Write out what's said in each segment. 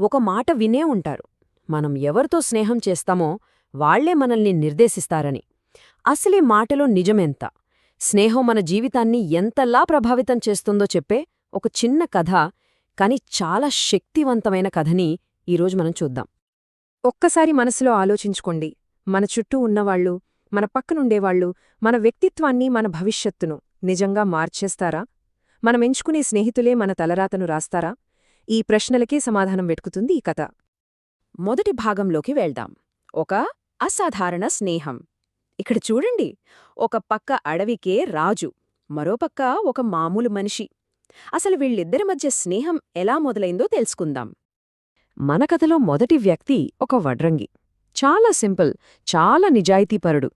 ఒక మాట వినే ఉంటారు. మనం ఎవరితో స్నేహం చేస్తామో వాళ్ళే మనల్ని నిర్దేశిస్తారని. అసలీ మాటలో నిజమెంత? స్నేహం మన జీవితాన్ని ఎంతలా ప్రభావితం చేస్తుందో చెప్పే ఒక చిన్న కథ కాని చాలా శక్తివంతమైన కథని ఈరోజు మనం చూద్దాం. ఒక్కసారి మనసులో ఆలోచించుకోండి. మన చుట్టూ ఉన్నవాళ్ళు మన పక్కనుండేవాళ్ళు మన వ్యక్తిత్వాన్ని మన భవిష్యత్తును నిజంగా మార్చేస్తారా? మనమెంచుకునే స్నేహితులే మన తలరాతను రాస్తారా? ఈ ప్రశ్నలకే సమాధానం వెతుకుతుంది ఈ కథ. మొదటి భాగంలోకి వెళ్దాం. ఒక అసాధారణ స్నేహం. ఇక్కడ చూడండి ఒక పక్క అడవికే రాజు మరోపక్క ఒక మామూలు మనిషి. అసలు వీళ్ళిద్దరి మధ్య స్నేహం ఎలా మొదలైందో తెలుసుకుందాం. మన కథలో మొదటి వ్యక్తి ఒక వడ్రంగి. చాలా సింపుల్ చాలా నిజాయితీపరుడు.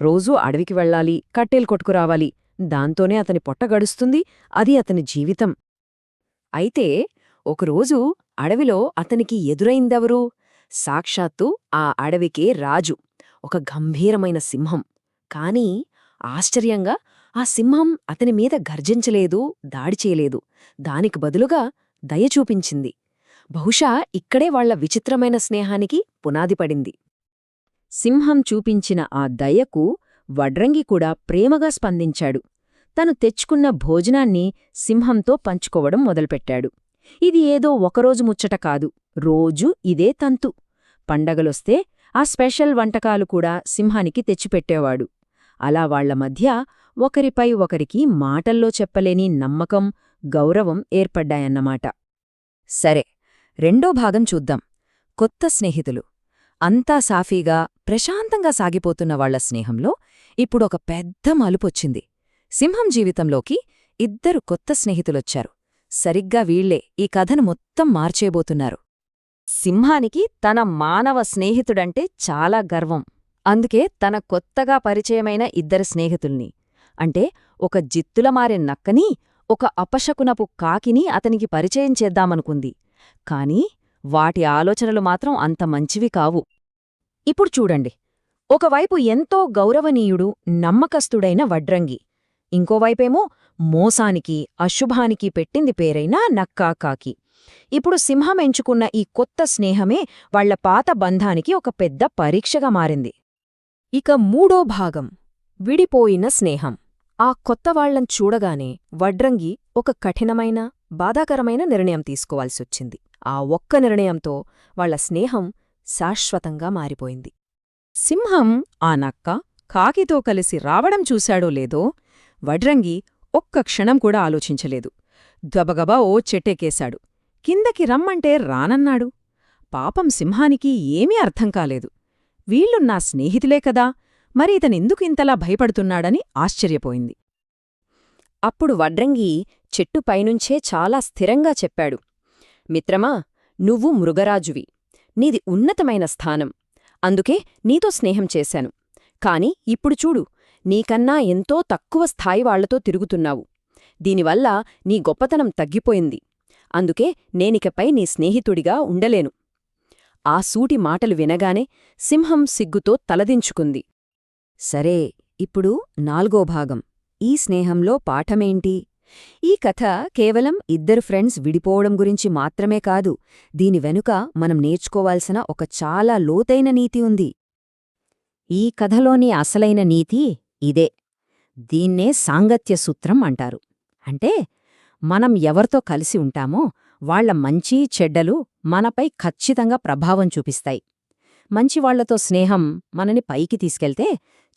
రోజూ అడవికి వెళ్ళాలి కట్టేలు కొట్టుకురావాలి. దాంతోనే అతని పొట్ట గడుస్తుంది అది అతని జీవితం. అయితే ఒకరోజు అడవిలో అతనికి ఎదురైందెవరు? సాక్షాత్తు ఆ అడవికే రాజు ఒక గంభీరమైన సింహం. కాని ఆశ్చర్యంగా ఆ సింహం అతని మీద గర్జించలేదు దాడి చేయలేదు. దానికి బదులుగా దయ చూపించింది. బహుశా ఇక్కడే వాళ్ళ విచిత్రమైన స్నేహానికి పునాది పడింది. సింహం చూపించిన ఆ దయకు వడ్రంగి కూడా ప్రేమగా స్పందించాడు. తను తెచ్చుకున్న భోజనాన్ని సింహంతో పంచుకోవడం మొదలుపెట్టాడు. ఇది ఏదో ఒకరోజు ముచ్చట కాదు. రోజూ ఇదే తంతు. పండగలొస్తే ఆ స్పెషల్ వంటకాలు కూడా సింహానికి తెచ్చిపెట్టేవాడు. అలా వాళ్ళ మధ్య ఒకరిపై ఒకరికి మాటల్లో చెప్పలేని నమ్మకం గౌరవం ఏర్పడ్డాయన్నమాట. సరే రెండో భాగం చూద్దాం. కొత్త స్నేహితులు. అంతా సాఫీగా ప్రశాంతంగా సాగిపోతున్న వాళ్ళ స్నేహంలో ఇప్పుడొక పెద్ద మలుపొచ్చింది. సింహం జీవితంలోకి ఇద్దరు కొత్త స్నేహితులొచ్చారు. సరిగ్గా వీళ్ళే ఈ కథను మొత్తం మార్చేయబోతున్నారు. సింహానికి తన మానవ స్నేహితుడంటే చాలా గర్వం. అందుకే తన కొత్తగా పరిచయమైన ఇద్దరు స్నేహితుల్ని. అంటే ఒక జిత్తుల మారే నక్కని ఒక అపశకునపు కాకిని అతనికి పరిచయం చేద్దామనుకుంది. కాని వాటి ఆలోచనలు మాత్రం అంత మంచివి కావు. ఇప్పుడు చూడండి. ఒకవైపు ఎంతో గౌరవనీయుడు నమ్మకస్తుడైన వడ్రంగి. ఇంకోవైపేమో మోసానికి అశుభానికి పెట్టింది పేరైన నక్కా కాకి ఇప్పుడు సింహం ఎంచుకున్న ఈ కొత్త స్నేహమే వాళ్ళ పాత బంధానికి ఒక పెద్ద పరీక్షగా మారింది. ఇక మూడో భాగం. విడిపోయిన స్నేహం. ఆ కొత్తవాళ్ళం చూడగానే వడ్రంగి ఒక కఠినమైన బాధాకరమైన నిర్ణయం తీసుకోవాల్సొచ్చింది. ఆ ఒక్క నిర్ణయంతో వాళ్ళ స్నేహం శాశ్వతంగా మారిపోయింది. సింహం ఆ నక్క కాకితో కలిసి రావడం చూశాడో లేదో వడ్రంగి ఒక్క క్షణం కూడా ఆలోచించలేదు. గబగబా ఓ చెట్టెకేశాడు కిందకి రమ్మంటే రానన్నాడు. పాపం సింహానికి ఏమీ అర్థం కాలేదు. వీళ్ళు నా స్నేహితులే కదా మరి ఇతనెందుకు ఇంతలా భయపడుతున్నాడని ఆశ్చర్యపోయింది. అప్పుడు వడ్రంగి చెట్టుపైనుంచే చాలా స్థిరంగా చెప్పాడు. మిత్రమా నువ్వు మృగరాజువి. నీది ఉన్నతమైన స్థానం. అందుకే నీతో స్నేహం చేశాను. కాని ఇప్పుడు చూడు నీకన్నా ఎంతో తక్కువ స్థాయి వాళ్ళతో తిరుగుతున్నావు. దీనివల్ల నీ గొప్పతనం తగ్గిపోయింది. అందుకే నేనికపై నీ స్నేహితుడిగా ఉండలేను. ఆ సూటి మాటలు వినగానే సింహం సిగ్గుతో తలదించుకుంది. సరే ఇప్పుడు నాల్గో భాగం. ఈ స్నేహంలో పాఠమేంటి? ఈ కథ కేవలం ఇద్దరు ఫ్రెండ్స్ విడిపోవడం గురించి మాత్రమే కాదు దీని వెనుక మనం నేర్చుకోవాల్సిన ఒక చాలా లోతైన నీతి ఉంది. ఈ కథలోని అసలైన నీతి ఇదే. దీన్నే సాంగత్య సూత్రం అంటారు. అంటే మనం ఎవరితో కలిసి ఉంటామో వాళ్ళ మంచి చెడ్డలు మనపై ఖచ్చితంగా ప్రభావం చూపిస్తాయి. మంచివాళ్ళతో స్నేహం మనని పైకి తీసుకెళ్తే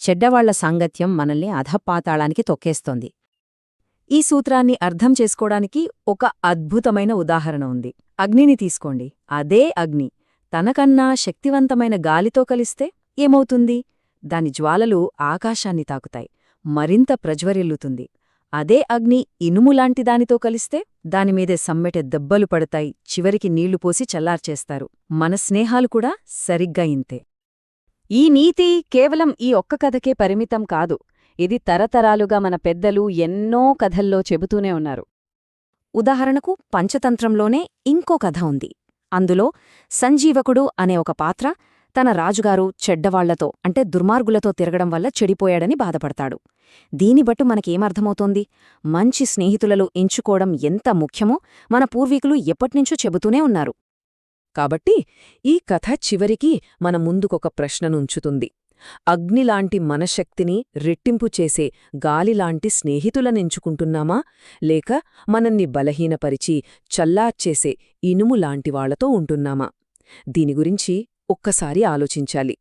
చెడ్డవాళ్ళ సాంగత్యం మనల్ని అధపాతాళానికి తొక్కేస్తోంది. ఈ సూత్రాన్ని అర్థం చేసుకోవడానికి ఒక అద్భుతమైన ఉదాహరణ ఉంది. అగ్నిని తీసుకోండి. అదే అగ్ని తనకన్నా శక్తివంతమైన గాలితో కలిస్తే ఏమవుతుంది? దాని జ్వాలలు ఆకాశాన్ని తాకుతాయి. మరింత ప్రజ్వరిల్లుతుంది. అదే అగ్ని ఇనుములాంటి దానితో కలిస్తే దానిమీదే సమ్మెట దెబ్బలు పడతాయి. చివరికి నీళ్ళు పోసి చల్లార్చేస్తారు. మన స్నేహాలు కూడా సరిగ్గా ఇంతే. ఈ నీతి కేవలం ఈ ఒక్క కథకే పరిమితం కాదు. ఇది తరతరాలుగా మన పెద్దలు ఎన్నో కథల్లో చెబుతూనే ఉన్నారు. ఉదాహరణకు పంచతంత్రంలోనే ఇంకో కథ ఉంది. అందులో సంజీవకుడు అనే ఒక పాత్ర తన రాజుగారు చెడ్డవాళ్ళతో అంటే దుర్మార్గులతో తిరగడం వల్ల చెడిపోయాడని బాధపడతాడు. దీని బట్టు మనకేమర్థమవుతోంది? మంచి స్నేహితులలో ఎంచుకోవడం ఎంత ముఖ్యమో మన పూర్వీకులు ఎప్పటినుంచో చెబుతూనే ఉన్నారు. కాబట్టి ఈ కథ చివరికి మన ముందుకొక ప్రశ్ననుంచుతుంది. అగ్నిలాంటి మనశక్తిని రెట్టింపు చేసే గాలిలాంటి స్నేహితులనెంచుకుంటున్నామా లేక మనల్ని బలహీనపరిచి చల్లార్చేసే ఇనుములాంటివాళ్ళతో ఉంటున్నామా? దీని గురించి ఒక్కసారి ఆలోచించాలి.